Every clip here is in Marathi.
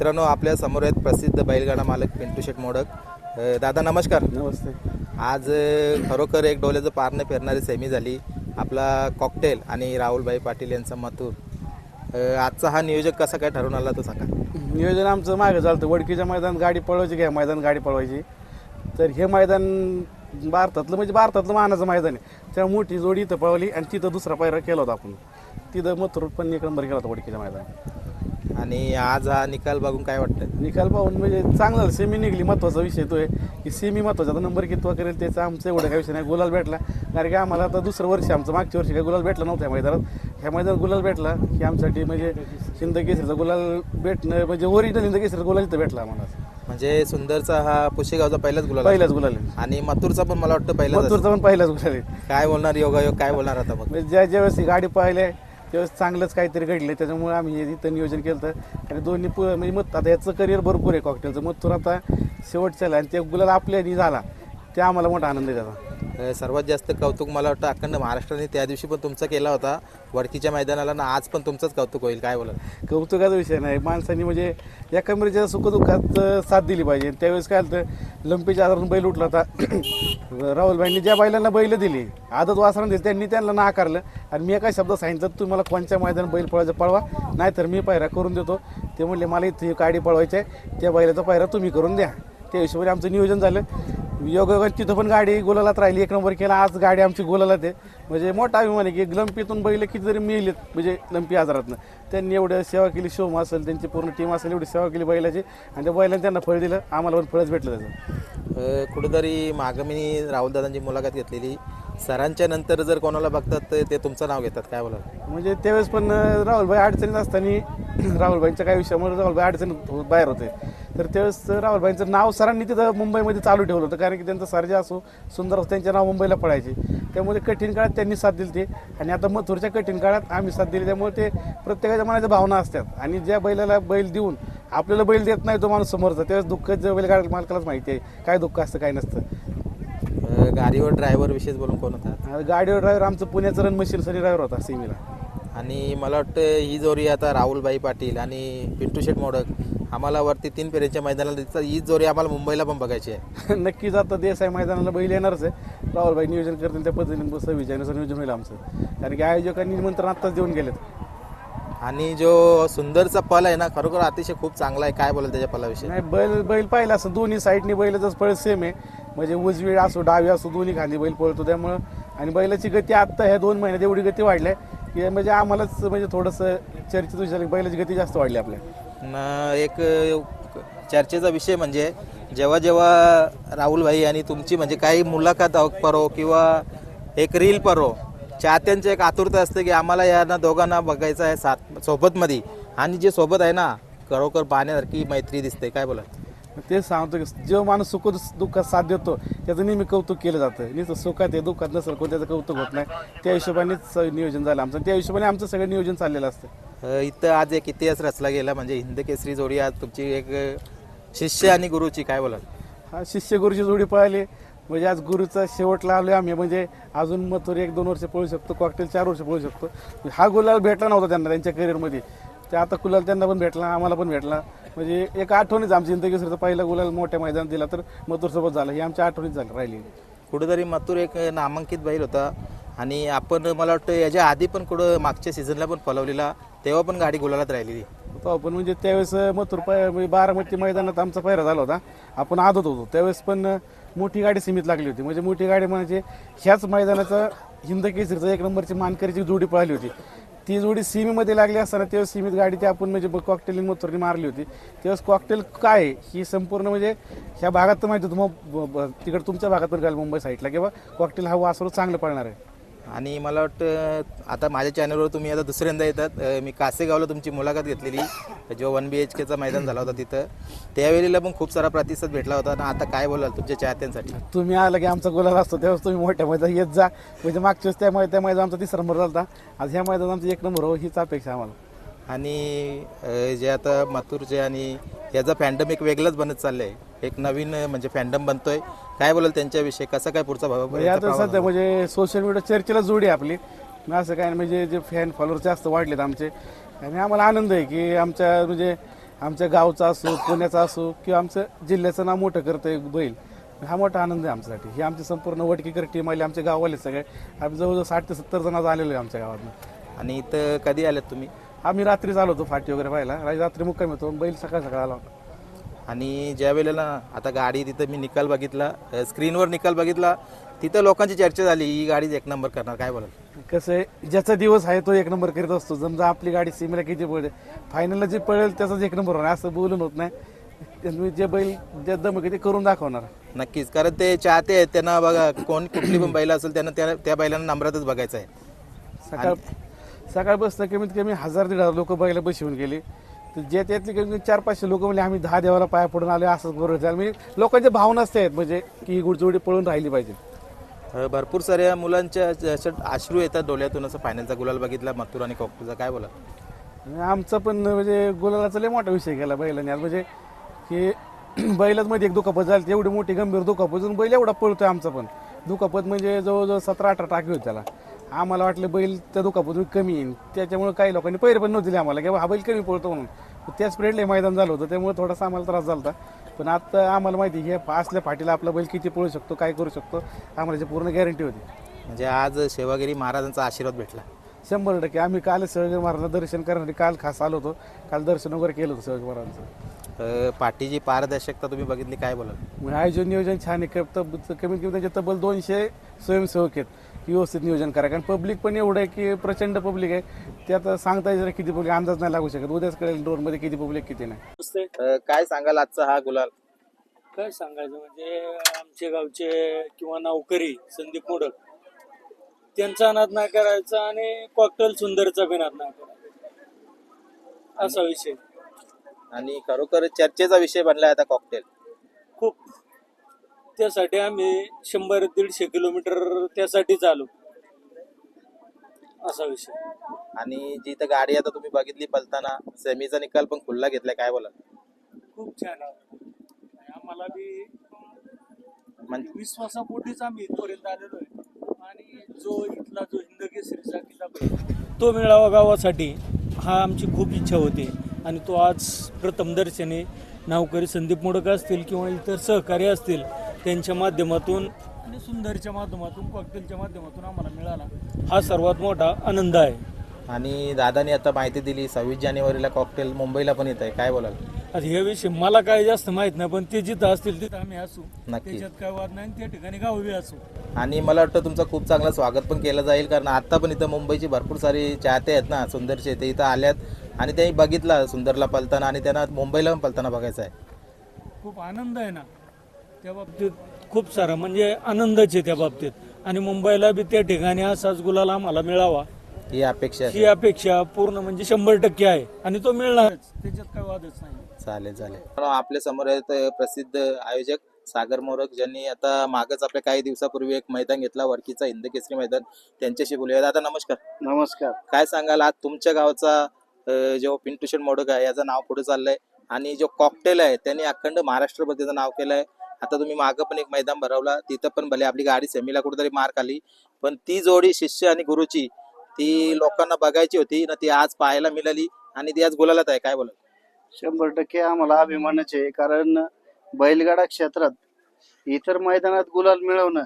मित्रांनो आपल्यासमोर आहेत प्रसिद्ध बैलगाडा मालक पिंटू शेट मोडक. दादा नमस्कार. नमस्ते. आज खरोखर एक डोल्याचं पारणे फेरणारी सेमी झाली. आपला कॉकटेल आणि राहुलभाई पाटील यांचा मथुर. आजचा हा नियोजक कसा काय ठरवून आला तो सांगा. नियोजन आमचं मागं चालतं वडकीच्या मैदान गाडी पळवायची घ्या मैदान गाडी पळवायची. तर हे मैदान भारतातलं म्हणजे भारतातलं मानाचं मैदान आहे. त्या मोठी जोडी इथं पळवली आणि तिथं दुसरा पायरा केला होता आपण. तिथं मथुर पण एक नंबर केला होता वडकीच्या मैदान आणि आज हा निकाल बघून काय वाटतं निकाल पाहून म्हणजे चांगला. सेमी निघली महत्त्वाचा विषय तो आहे. की सेमी महत्त्वाचा आता नंबर कितवा करेल त्याचा आमचं एवढं काही विषय नाही. गुलाल भेटला. कारण की आम्हाला आता दुसरं वर्ष आमचं मागच्या वर्षी काही गुलाल भेटला नव्हता या मैदानात. ह्या मैदानात गुलाल भेटला की आमच्यासाठी म्हणजे हिंद केसरीचा गुलाल भेटणं म्हणजे ओरिजिनल हिंद केसरीचा गुलाल इथं भेटला आम्हाला. म्हणजे सुंदरचा हा पुशेगावचा पहिलाच गुलाल पहिलाच गुलाल आहे. आणि मथुरचा पण मला वाटतं पहिलाच असेल. मथुरचा पण पहिलाच गुलाल आहे. काय बोलणार योगायोग काय बोलणार आता मग म्हणजे ज्या ज्यावेळेस ही गाडी पाहिले त्यावेळेस चांगलंच काहीतरी घडलं त्याच्यामुळे आम्ही हे इथं नियोजन केलं होतं. आणि दोन्ही प म्हणजे मग आता याचं करिअर भरपूर आहे कॉकटेलचं मग थोडं आता शेवटचं आणि ते गुलाल आपल्यानी झाला. ते आम्हाला मोठा आनंद आहे त्याचा. सर्वात जास्त कौतुक मला वाटतं अखंड महाराष्ट्राने त्या दिवशी पण तुमचा केला होता. वडकीच्या मैदानाला ना आज पण तुमचंच कौतुक होईल. काय बोला कौतुकाचा विषय नाही. माणसांनी म्हणजे एकामेरीच्या सुखदुःखात साथ दिली पाहिजे. त्यावेळेस काय होतं लंपीच्या आजारून बैल उठला होता. राहुलबाईंनी ज्या बैलांना बैल दिली आदत वासरण दिली त्यांनी त्यांना नाकारलं आणि मी एका शब्द सांगितलं तुम्हाला कोणत्या मैदान बैल पळायचं पळवा नाहीतर मी पायरा करून देतो. ते म्हणले मला इथे गाडी पळवायची आहे. त्या बैलाचा पायरा तुम्ही करून द्या. त्या हिशोबाने आमचं नियोजन झालं. योगायोगाने तिथं पण गाडी गुलालात राहिली. एक नंबर केला. आज गाडी आमची गुलालात आहे. म्हणजे मोठा अभिमान आहे की लंपीतून बैल किती जरी मिळलेत म्हणजे लंपी आजारातनं. त्यांनी एवढं सेवा केली शोम असेल त्यांची पूर्ण टीम असेल एवढी सेवा केली बैलाची. आणि त्या बैलाने त्यांना फळ दिलं. आम्हाला पण फळच भेटलं त्याचं. कुठेतरी मागं मी राहुलदादांची मुलाखत घेतलेली. सरांच्या नंतर जर कोणाला बघतात तर ते तुमचं नाव घेतात. काय बोला म्हणजे त्यावेळेस पण राहुलभाई अडचणीत असताना राहुलभाईंच्या काही विषयामुळे राहुलभाई अडचणीत बाहेर होते. तर त्यावेळेस राहुलभाईंचं नाव सरांनी तिथं मुंबईमध्ये चालू ठेवलं होतं. कारण की त्यांचं सर्जा असो सुंदर असो त्यांचे नाव मुंबईला पडायचे त्यामुळे कठीण काळात त्यांनी साथ दिली ते आणि आता मथुरच्या कठीण काळात आम्ही साथ दिली. त्यामुळे ते प्रत्येकाच्या मनाच्या भावना असतात. आणि ज्या बैलाला बैल देऊन आपल्याला बैल देत नाही तो माणूस समोरचा. त्यावेळेस दुःख जे बैलगाडी मालकालाच माहिती आहे. काय दुःख असतं काय नसतं. गाडीवर ड्रायव्हर विशेष बोलून कोण होता? गाडीवर ड्रायव्हर आमचं पुण्याचं रन मशीन सनी ड्रायव्हर होता सीमीला आणि मला वाटतं ही जोरी आता राहुलबाई पाटील आणि पिंटू शेट मोडक आम्हाला वरती तीन फेऱ्यांच्या मैदानाला दिसतात. ही जोरी आम्हाला मुंबईला पण बघायची आहे. नक्कीच आता देसाई मैदानाला बैल येणारच आहे. राहुलभाई नियोजन करतील त्या पद्धतीने सव्वीस जानेवारीचं नियोजन होईल आमचं. कारण की आयोजकांनी निमंत्रण आत्ताच देऊन गेलेत. आणि जो सुंदरचा पल आहे ना खरोखर अतिशय खूप चांगला आहे. काय बोलाल त्याच्या पलाविषयी? नाही बैल बैल पाहिला असं दोन्ही साईडनी बैलाचाच पळ सेम आहे. म्हणजे उजवी असो डावी असो दोन्ही खांदी बैल पळतो त्यामुळं. आणि बैलाची गती आत्ता ह्या दोन महिन्यात एवढी गती वाढली आहे की म्हणजे आम्हालाच म्हणजे थोडंसं चर्चेत विचार बैलाची गती जास्त वाढली आपल्या. एक चर्चेचा विषय म्हणजे जेव्हा जेव्हा राहुलभाई आणि तुमची म्हणजे काही मुलाखत परो किंवा एक रील परो चाहत्यांची एक आतुरता असते की आम्हाला यांना दोघांना बघायचं आहे साथ सोबतमध्ये. आणि जे सोबत आहे ना खरोखर पाहण्यासारखी मैत्री दिसते. काय बोला तेच सांगतो की जो माणूस सुख दुःखात साथ देतो त्याचं नेहमी कौतुक केलं जातं. नुसतं सुखात आहे दुःखात नसेल कोण कौतुक होत नाही. त्या हिशोबानेच नियोजन झालं आमचं. त्या हिशोबाने आमचं सगळं नियोजन चाललेलं असतं. इथं आज एक इतिहास रचला गेला म्हणजे हिंद केसरी जोडी. आज तुमची एक शिष्य आणि गुरुची काय बोला हा शिष्य गुरुची जोडी पळाली म्हणजे आज गुरुचा शेवटला आलोय आम्ही. म्हणजे अजून मथुर एक दोन वर्ष पळू शकतो. कॉकटेल चार वर्ष पळू शकतो. हा गुलाल भेटला नव्हता त्यांना त्यांच्या करिअरमध्ये ते आता गुलाल त्यांना पण भेटला आम्हाला पण भेटला. म्हणजे एक आठवणीच आमची. जिंदगी पहिला गुलाल मोठ्या मैदानात दिला तर मथुरसोबत झाला. ही आमच्या आठवणीत झाली राहिली कुठेतरी मथुर एक नामांकित बैल होता. आणि आपण मला वाटतं याच्या आधी पण कुठं मागच्या सीझनला पण फलवलेला तेव्हा पण गाडी गुलालात राहिलेली. तो आपण म्हणजे त्यावेळेस मथुर पाय म्हणजे बारामती मैदानात आमचा पहिरा झाला होता. आपण आदत होतो. त्यावेळेस पण मोठी गाडी सीमित लागली होती. म्हणजे मोठी गाडी म्हणजे ह्याच मैदानाचा हिंद केसरीचा एक नंबरची मानकरीची जोडी पळाली होती. ती जोडी सीमीमध्ये लागली असताना तेव्हा सीमित गाडी ती आपण म्हणजे कॉकटेल मथुरने मारली होती. तेव्हा कॉकटेल काय ही संपूर्ण म्हणजे ह्या भागात तर माहिती होतं मग तिकडे तुमच्या भागात पण घाल मुंबई साईडला किंवा कॉकटेल हा वासरू चांगलं पळणार आहे. आणि मला वाटतं आता माझ्या चॅनलवर तुम्ही आता दुसऱ्यांदा येतात. मी कासेगावला तुमची मुलाखत घेतलेली. जो वन बी एच केचा मैदान झाला होता तिथं. त्यावेळेला पण खूप सारा प्रतिसाद भेटला होता. ना आता काय बोलाल तुमच्या चाहत्यांसाठी? तुम्ही आला की आमचा गुलाल असतो तेव्हाच तुम्ही मोठ्या मैदानात येत जा. म्हणजे मागच्या वेळेस त्या मैदान आमचा तिसरा नंबर झाला होता. आज ह्या मैदानात आमचा एक नंबर हो हीच अपेक्षा आम्हाला. आणि जे आता मथुरचे आणि याचा फॅन्डम एक वेगळंच बनत चाललंय. एक नवीन म्हणजे फॅन्डम बनतोय. काय बोलाल त्यांच्याविषयी? कसा काय पुढचा भाव म्हणजे आता सध्या म्हणजे सोशल मीडिया चर्चेला जोडी आहे आपली. मग असं काय नाही, म्हणजे जे फॅन फॉलोअर जास्त वाढलेत आमचे. आणि आम्हाला आनंद आहे की आमच्या म्हणजे आमच्या गावचा असो पुण्याचा असो किंवा आमचं जिल्ह्याचं नाव मोठं करतोय बैल. हा मोठा आनंद आहे आमच्यासाठी. ही आमची संपूर्ण वडकीकर टीम आली आमच्या गाववाले सगळे. आम्ही जवळजवळ साठ ते सत्तर जण आज आलेलो आहे आमच्या गावातनं. आणि इथं कधी आलेत तुम्ही? आम्ही रात्रीच आलो होतो फाटी वगैरे पाहायला रात्री मुक्काम येतो बैल सकाळ सकाळ आला होता. आणि ज्या वेळेला आता गाडी तिथं मी निकाल बघितला स्क्रीनवर निकाल बघितला तिथं लोकांची चर्चा झाली ही गाडी एक नंबर करणार काय बोलाल? कसं आहे ज्याचा दिवस आहे तो एक नंबर करीत असतो. समजा आपली गाडी सीमेला किती पळते फायनलला जे पळेल त्याचाच एक नंबर होणार असं बोलून होत नाही. जे बैल जे दम ते करून दाखवणार. नक्कीच कारण ते चाहते आहेत त्यांना बघा कोण कुठली पण बैल असेल त्यांना त्या त्या बैलांना नंबरातच बघायचं आहे. सकाळ सकाळपासून कमीत कमी हजार दीड हजार लोक बैला बसवून गेले. तर जे त्यातले कमी चार पाचशे लोक म्हणजे आम्ही दहा देवाला पाया पडून आले असंच बरोबर झालं. म्हणजे लोकांच्या भावनाच त्या आहेत म्हणजे की ही गुडचोडी पळून राहिली पाहिजे. भरपूर साऱ्या मुलांच्या अश्रू येतात डोळ्यातून असं फायनलचा गुलाल बघितला मथुर आणि कॉकटेलचा काय बोला आमचा पण म्हणजे गुलालाचा लय मोठा विषय केला बैलाने. आज म्हणजे की बैलाच मध्ये एक दुखापत झाली एवढी मोठी गंभीर दुखापत बैल एवढा पळतोय आमचा पण. दुखापत म्हणजे जवळजवळ सतरा अठरा टाकी होती त्याला. आम्हाला वाटलं बैल त्या दुखापत कमी येईल त्याच्यामुळे काही लोकांनी पैर पण नव्हते दिले आम्हाला. की हा बैल कमी पळतो म्हणून. त्याच पिरियडला मैदान झालं होतं. त्यामुळे थोडासा आम्हाला त्रास झाला होता पण आता आम्हाला माहिती आहे की असल्या फाटीला आपला बैल किती पळू शकतो काय करू शकतो आम्हाला पूर्ण गॅरंटी होती. म्हणजे आज सेवागिरी महाराजांचा आशीर्वाद भेटला. शंभर टक्के. आम्ही काल सळगे महाराजांना दर्शन करण्यासाठी काल खास आलो होतो. काल दर्शन वगैरे केलं होतं सळगे महाराजांचं. पाठीची पारदर्शकता तुम्ही बघितली काय बोलाल? म्हणजे आयोजन नियोजन छान आहे. कमीत कमी त्याचे तब्बल दोनशे स्वयंसेवक आहेत. की व्यवस्थित नियोजन करा कारण पब्लिक पण एवढं आहे की प्रचंड पब्लिक आहे. ते आता सांगता येईल किती पब्लिक अंदाज नाही लागू शकत. उद्याच कळेल ड्रोनमध्ये किती पब्लिक किती नाही. नमस्ते. अ, काय सांगाल आजचा हा गुलाल? काय सांगायचं म्हणजे आमचे गावचे किंवा नौकरी संदीप मोडक त्यांचा नाद नाही करायचा आणि कॉकटेल सुंदरचा बी नाद नाही करायचा. असा विषय. आणि खरोखर चर्चेचा विषय बनलाय आता कॉकटेल खूप. त्यासाठी आम्ही शंभर दीडशे किलोमीटर त्यासाठीच आलो असा विषय. आणि जी तर गाडी आता तुम्ही बघितली पलताना सेमीचा निकाल पण खुल्ला घेतलाय काय बोला खूप छान आहे. आम्हाला बी म्हणजे विश्वासापोटीच आम्ही इथपर्यंत आलेलो आहे. आणि जो इथला जो हिंद केसरीचा किताब आहे तो मिळावा गावासाठी हा आमची खूप इच्छा होती. आणि तो आज प्रथम दर्शनी नावकरी संदीप मोडक असतील किंवा इतर सहकारी असतील त्यांच्या माध्यमातून आणि सुंदरच्या माध्यमातून कॉकटेलच्या माध्यमातून आम्हाला मिळाला. हा सर्वात मोठा आनंद आहे. आणि दादानी आता माहिती दिली सव्वीस जानेवारीला कॉकटेल मुंबईला पण येत आहे काय बोलाल? आता हे विषय मला काय जास्त माहीत नाही पण ते जिथं असतील तिथं आम्ही असू. नक्की. त्याच्यात काय वाद नाही आणि त्या ठिकाणी गावी असू. आणि मला वाटतं तुमचं खूप चांगलं स्वागत पण केलं जाईल कारण आता पण इथं मुंबईची भरपूर सारी चाहते आहेत ना सुंदरचे ते इथं आल्यात. आणि त्यांनी बघितलं सुंदरला पलताना आणि त्यांना मुंबईला पण पलताना बघायचं आहे. खूप आनंद आहे ना. त्या बाबतीत खूप सारा म्हणजे आनंदच आहे त्या बाबतीत. आणि मुंबईला बी त्या ठिकाणी असाच गुलाल आम्हाला मिळावा. ही अपेक्षा ही अपेक्षा पूर्ण म्हणजे शंभर टक्के आहे. आणि तो मिळणारच. त्याच्यात काय वादच नाही. चालेल चालेल. आपल्यासमोर आहेत अ, प्रसिद्ध आयोजक सागर मोरक ज्यांनी आता मागच आपल्या काही दिवसापूर्वी एक मैदान घेतला वडकीचा हिंद केसरी मैदान. त्यांच्याशी बोलूया. दादा नमस्कार. नमस्कार. काय सांगाल आज तुमच्या गावचा अ, जो पिंटूशन मोडक आहे याचं नाव पुढे चाललंय. आणि जो कॉकटेल आहे त्यांनी अखंड महाराष्ट्रभर त्याचं नाव केलंय. आता तुम्ही मागं पण एक मैदान भरवला तिथं पण भले आपली गाडी सेमीला कुठेतरी मार्क आली पण ती जोडी शिष्य आणि गुरुची ती लोकांना बघायची होती ना ती आज पाहायला मिळाली आणि ती आज गुलालात आहे. काय बोला शंभर टक्के आम्हाला अभिमानच आहे कारण बैलगाडा क्षेत्रात इतर मैदानात गुलाल मिळवणं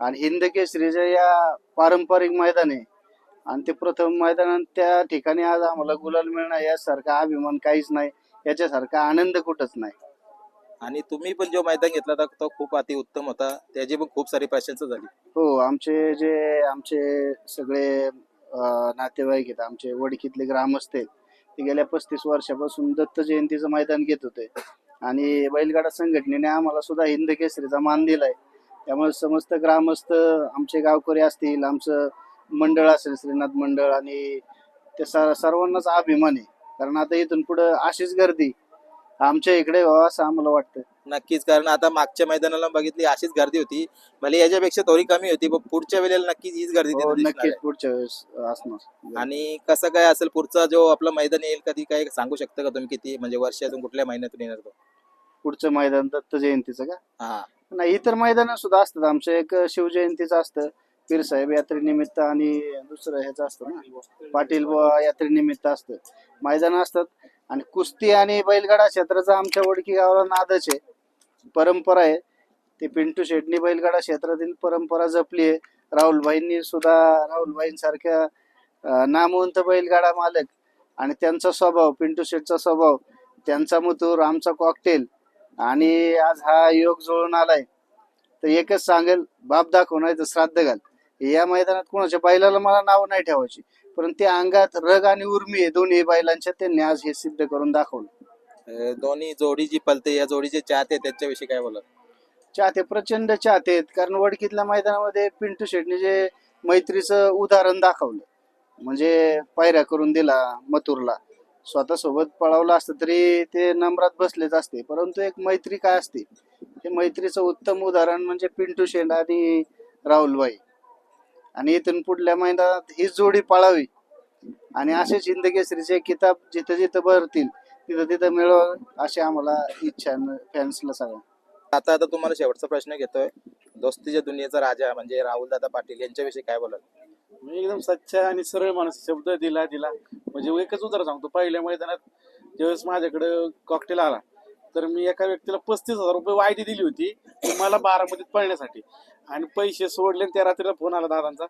आणि हिंद केसरीच्या या पारंपरिक मैदान आहे आणि ते प्रथम मैदानात त्या ठिकाणी आज आम्हाला गुलाल मिळणं यासारखा अभिमान काहीच नाही याच्यासारखा आनंद कुठंच नाही. आणि तुम्ही पण जो मैदान घेतला होता तो खूप अति उत्तम होता. त्याची पण खूप सारी प्रशंसा झाली. हो आमचे जे आमचे सगळे अं, नातेवाईक आहेत आमचे वडकीतले ग्रामस्थ आहेत ते गेल्या पस्तीस वर्षापासून दत्त जयंतीचं मैदान घेत होते. आणि बैलगाडा संघटनेने आम्हाला सुद्धा हिंद केसरीचा मान दिलाय. त्यामुळे समस्त ग्रामस्थ आमचे गावकरी असतील आमचं मंडळ असेल श्रीनाथ मंडळ आणि ते सर्वांनाच अभिमान आहे. कारण आता इथून पुढं अशीच गर्दी आमच्या इकडे व्हावं असं आम्हाला वाटतं नक्कीच कारण आता मागच्या मैदानाला बघितली अशीच गर्दी होती. भले याच्यापेक्षा थोडी कमी होती पण पुढच्या वेळेला नक्कीच हीच गर्दी हो, दिसणार नक्कीच आहे. पुढच्या वेळेस असणार. आणि कसं काय असेल पुढचा जो आपलं मैदान येईल कधी काय सांगू शकता का तुम्ही किती म्हणजे वर्षातून कुठल्या महिन्यातून येणार तो? पुढचं मैदान दत्त जयंतीचं का? हा. नाही इतर मैदान सुद्धा असतात. आमचं एक शिवजयंतीचं असतं. पीरसाहेब यात्रेनिमित्त आणि दुसरं ह्याचं असतं ना पाटील बुवा यात्रेनिमित्त असतं. मैदान असतात. आणि कुस्ती आणि बैलगाडा क्षेत्राचा आमच्या वडकी गावाला नादच आहे. परंपरा आहे. ते पिंटू शेटणी बैलगाडा क्षेत्रातील परंपरा जपली आहे. राहुलभाईंनी सुद्धा राहुलभाईंसारख्या नामवंत बैलगाडा मालक आणि त्यांचा स्वभाव पिंटू शेटचा स्वभाव त्यांचा मुतूर आमचा कॉकटेल आणि आज हा योग जुळून आलाय. तर एकच सांगेल बाप दाखव नाही तर श्राद्ध घाल. या मैदानात कोणाच्या बैलाला मला नाव नाही ठेवायची. परंतु त्या अंगात रग आणि उर्मी आहे. दोन्ही बैलांच्या त्यांनी आज हे सिद्ध करून दाखवलं. अं, दोन्ही जोडी जी पलते या जोडीचे चाहते त्यांच्याविषयी काय बोला चाहते प्रचंड चाहते आहेत. कारण वडकीतल्या मैदानामध्ये पिंटू शेटने जे मैत्रीचं उदाहरण दाखवलं म्हणजे पायऱ्या करून दिला मथुरला. स्वतः सोबत पळवलं असतं तरी ते नम्रात बसलेच असते. परंतु एक मैत्री काय असते? हे मैत्रीचं उत्तम उदाहरण म्हणजे पिंटू शेंड आणि राहुलबाई. आणि इथून पुढल्या मैदानात हीच जोडी पळावी. आणि असे जिंदकेसरीचे किताब जिथं जिथं भरतील तिथं तिथं मिळव अशी आम्हाला इच्छा फॅन्सला सगळ्या आता आता तुम्हाला शेवटचा प्रश्न घेतोय. दोस्तीच्या दुनियेचा राजा म्हणजे राहुल दादा पाटील यांच्याविषयी काय बोलाल? मी एकदम स्वच्छ आणि सरळ माणूस शब्द दिला दिला. म्हणजे एकच उदाहरण सांगतो. पहिल्या मैदानात ज्यावेळेस माझ्याकडं कॉकटेल आला तर मी एका व्यक्तीला पस्तीस हजार रुपये वायदी दिली होती मला बारामतीत पळण्यासाठी. आणि पैसे सोडले आणि त्या रात्रीला फोन आला दादांचा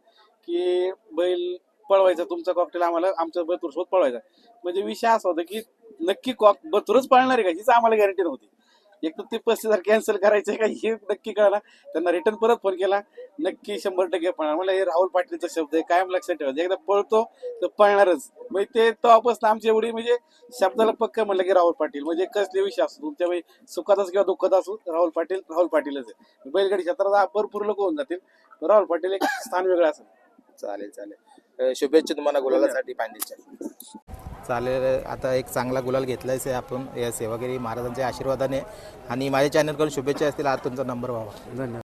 की बैल पळवायचा तुमचा कॉकटेल आम्हाला आमच्या बतूरसोबत पळवायचा. म्हणजे विषय असा होता की नक्की कॉक बतूरच पळणार आहे का? हीच आम्हाला गॅरंटी नव्हती. एक तर ते पस्तीस हजार कॅन्सल करायचे का हे नक्की कळाला. त्यांना रिटर्न परत फोन केला. नक्की शंभर टक्के पळणार. मला हे राहुल पाटीलचा शब्द आहे. कायम लक्षात ठेवायचं एकदा पळतो तर पळणारच. म्हणजे ते तेव्हापासून आमची एवढी म्हणजे शब्दाला पक्क म्हणलं की राहुल पाटील. म्हणजे कसले विषय असतो तुमच्या वेळी सुखाचाच किंवा दुःखात असो राहुल पाटील राहुल पाटीलच आहे. बैलगाडी क्षेत्रात भरपूर लोक होऊन जातील. राहुल पाटील एक स्थान वेगळं असेल. चालेल चालेल. शुभेच्छा तुम्हाला गुलालासाठी पांडेच्या चालेल. आता एक चांगला गुलाल घेतला आहे आपण. या सेवागिरी महाराजांच्या आशीर्वादाने. आणि माझ्या चॅनलकडून शुभेच्छा असतील. आज तुमचा नंबर व्हावा. धन्यवाद.